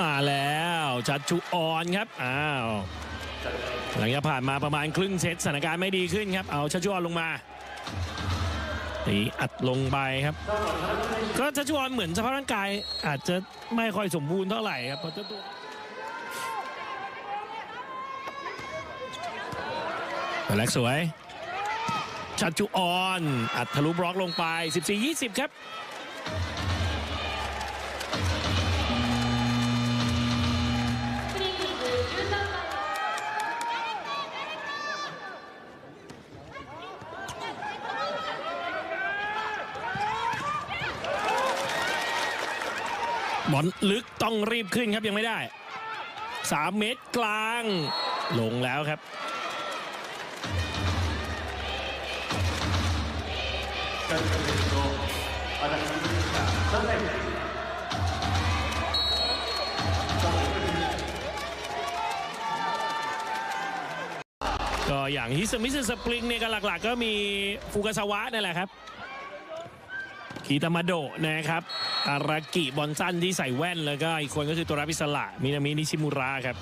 มาแล้ว ชัดชุออนครับอ้าวหลังจากผ่านมาประมาณครึ่งเซตสถานการณ์ไม่ดีขึ้นครับ เอาชัดชุออนลงมาตีอัดลงไปครับ ก็ชัชวอนเหมือนสภาพร่างกาย อาจจะไม่ค่อยสมบูรณ์เท่าไหร่ครับเพราะตัวแล็กสวย ชัดจุออน อัดทะลุบล็อกลงไป 14-20 ครับ บอลลึกต้องรีบขึ้นครับยังไม่ได้ 3 เมตรกลาง ลงแล้วครับ ก็อย่างฮิสมิสสปริงเนี่ยก็หลัก ๆ ก็มีฟูกาซาวะนั่นแหละครับ คีตามาโดะนะครับอารากิบอลสั้นที่ใส่แว่นแล้วก็อีกคนก็คือตัวรับอิสระมินามินิชิมุระครับ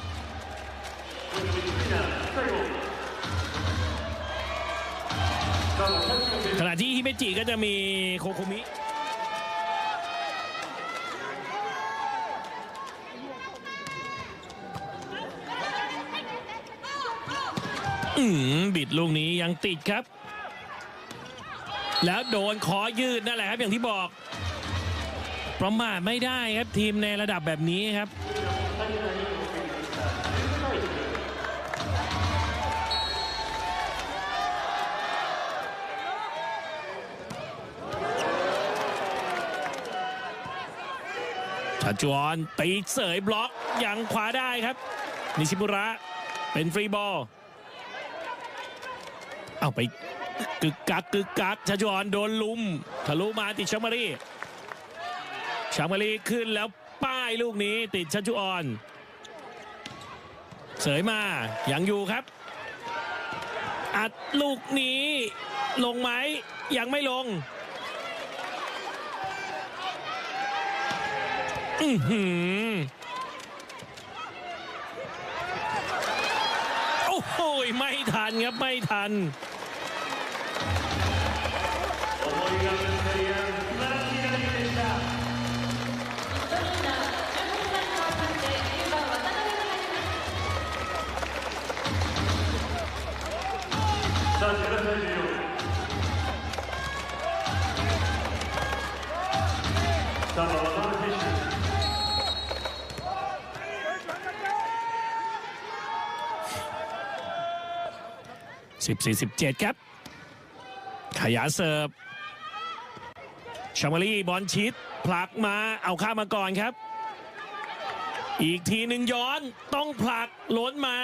ขณะที่ฮิเมจิก็จะมีโคโคมิอืมบิดลูกนี้ยังติดครับ แล้วโดนขอยืดนั่นแหละครับอย่างที่บอก ประมาทไม่ได้ครับทีมในระดับแบบนี้ครับชัจวนตีเสยบล็อกอยังขวาได้ครับ นิชิมุระเป็นฟรีบอล เอาไป กึกกักกึกกักชาจวนโดนลุมทะลุมาติดชักมารีชักมารีขึ้นแล้วป้ายลูกนี้ติดชัชจุออนเสยมายังอยู่ครับ อัดลูกนี้ลงไหมยังไม่ลงอือหือโอ้โหไม่ทันครับไม่ทัน 14 17 ครับ ขยาเสิร์ฟ ชามารีบอลชิดผลักมาเอาข้ามมาก่อนครับ อีกทีหนึ่งย้อนต้องผลักล้นมา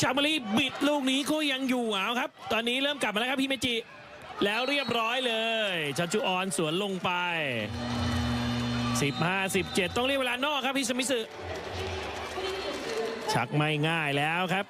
ชามารีบิดลูกนี้ก็ยังอยู่เอาครับ ตอนนี้เริ่มกลับมาแล้วครับพี่เมจิ แล้วเรียบร้อยเลยชัชจุออนสวนลงไป 15 17 ต้องเรียกเวลานอกครับพี่สมิสึชักไม่ง่ายแล้วครับ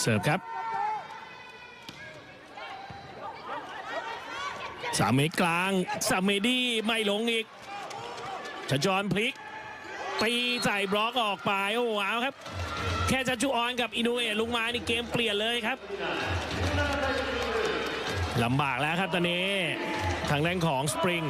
เสิร์ฟครับสามเมตรกลางสามเมดี้ไม่หลงอีกชจรพลิกตีใส่บล็อกออกไปโอ้ว้าครับ แค่จัจูออนกับอินูเอะลงมานี่เกมเปลี่ยนเลยครับลำบากแล้วครับตอนนี้ ทางด้านของสปริง